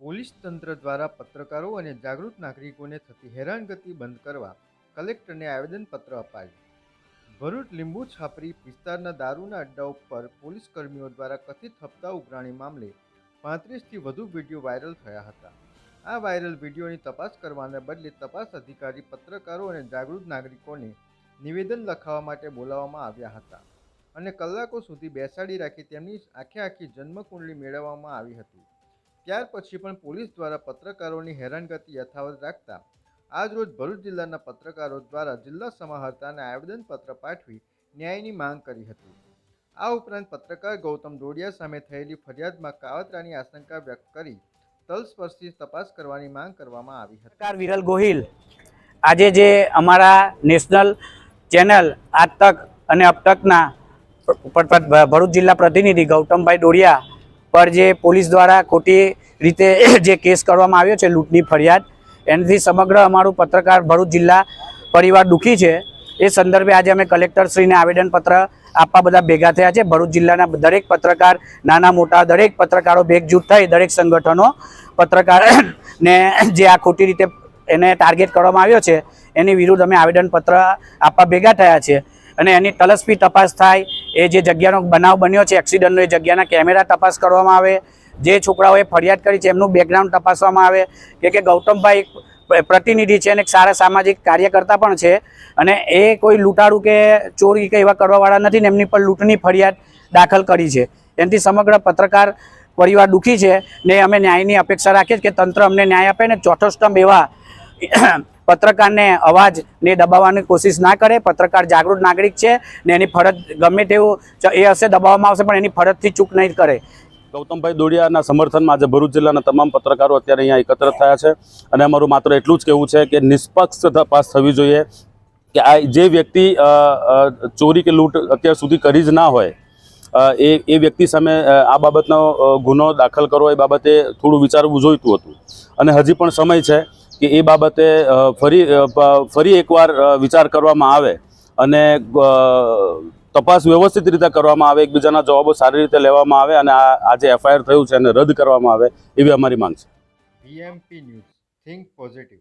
Police તંત્ર દ્વારા પત્રકારો અને જાગૃત નાગરિકોને થતી હેરાનગતિ બંધ કરવા કલેક્ટરને આવેદનપત્ર અપાયું. ભરૂચ લીંબુ છાપરી વિસ્તારના દારૂના અડ્ડા ઉપર પોલીસ કર્મીઓ દ્વારા કથિત હપ્તા ઉઘરાણી મામલે પાંત્રીસથી વધુ વીડિયો વાયરલ થયા હતા. આ વાયરલ વિડીયોની તપાસ કરવાને બદલે તપાસ અધિકારી, પત્રકારો અને જાગૃત નાગરિકોને નિવેદન લખાવવા માટે બોલાવવામાં આવ્યા હતા અને કલાકો સુધી બેસાડી રાખી તેમની આખે આખી જન્મકુંડળી મેળવવામાં આવી હતી. ત્યાર પછી પણ પોલીસ દ્વારા પત્રકારોની હેરાનગતિ યથાવત રાખતા આજરોજ ભરૂચ જિલ્લાના પત્રકારો દ્વારા જિલ્લા સમાહર્તાને આવેદનપત્ર પાઠવી ન્યાયની માંગ કરી હતી. આ ઉપરાંત પત્રકાર ગૌતમ ડોડિયા સામે થયેલી ફરિયાદમાં કાવતરાની આશંકા વ્યક્ત કરી તલસ્પર્શી તપાસ કરવાની માંગ કરવામાં આવી હતી. વિરલ ગોહિલ, આજે જે અમારા નેશનલ ચેનલ આજ તક અને અબ તકના ભરૂચ જિલ્લા પ્રતિનિધિ ગૌતમભાઈ ડોડિયા પર જે પોલીસ દ્વારા ખોટી રીતે જે કેસ કરવામાં આવ્યો છે લૂંટની ફરિયાદ, એનાથી સમગ્ર અમારું પત્રકાર ભરૂચ જિલ્લા પરિવાર દુઃખી છે. એ સંદર્ભે આજે અમે કલેક્ટરશ્રીને આવેદનપત્ર આપવા બધા ભેગા થયા છે. ભરૂચ જિલ્લાના દરેક પત્રકાર, નાના મોટા દરેક પત્રકારો ભેગજૂથ થઈ દરેક સંગઠનો પત્રકારને જે આ ખોટી રીતે એને ટાર્ગેટ કરવામાં આવ્યો છે, એની વિરુદ્ધ અમે આવેદનપત્ર આપવા ભેગા થયા છે. અને એની તલસ્પી તપાસ થાય એ જે જગ્યાનો બનાવ બન્યો છે એક્સિડન્ટનો એ જગ્યાના કેમેરા તપાસ કરવામાં આવે. જે છોકરાઓએ ફરિયાદ કરી છે, એમનું બેકગ્રાઉન્ડ તપાસવામાં આવે. કે કે ગૌતમભાઈ પ્રતિનિધિ છે અને એક સારા સામાજિક કાર્યકર્તા પણ છે. અને એ કોઈ લૂંટાડું કે ચોરી કે એવા કરવાવાળા નથી ને એમની પર લૂંટની ફરિયાદ દાખલ કરી છે. એનાથી સમગ્ર પત્રકાર પરિવાર દુઃખી છે ને અમે ન્યાયની અપેક્ષા રાખીએ કે તંત્ર અમને ન્યાય આપે ને ચોથો સ્તંભ એવા પત્રકારને અવાજને દબાવવાની કોશિશ ના કરે. પત્રકાર જાગૃત નાગરિક છે ને એની ફરજ ગમે તેવું એ હશે દબાવવામાં આવશે, પણ એની ફરજથી ચૂક નહીં કરે. ગૌતમભાઈ દોડિયાના સમર્થનમાં આજે ભરૂચ જિલ્લાના તમામ પત્રકારો અત્યારે અહીંયા એકત્ર થયા છે. અને અમારું માત્ર એટલું જ કહેવું છે કે નિષ્પક્ષ તપાસ થવી જોઈએ કે આ જે વ્યક્તિ ચોરી કે લૂંટ અત્યાર સુધી કરી જ ના હોય એ એ વ્યક્તિ સામે આ બાબતનો ગુનો દાખલ કરવો એ બાબતે થોડું વિચારવું જોઈતું હતું. અને હજી પણ સમય છે. કે એ બાબતે ફરી ફરી એકવાર વિચાર કરવામાં આવે અને તપાસ વ્યવસ્થિત રીતે કરવામાં આવે, એકબીજાના જવાબો સારી રીતે લેવામાં આવે અને આજે એફઆઈઆર થયું છે એને રદ કરવામાં આવે એવી અમારી માંગ છે. BMP news, think positive.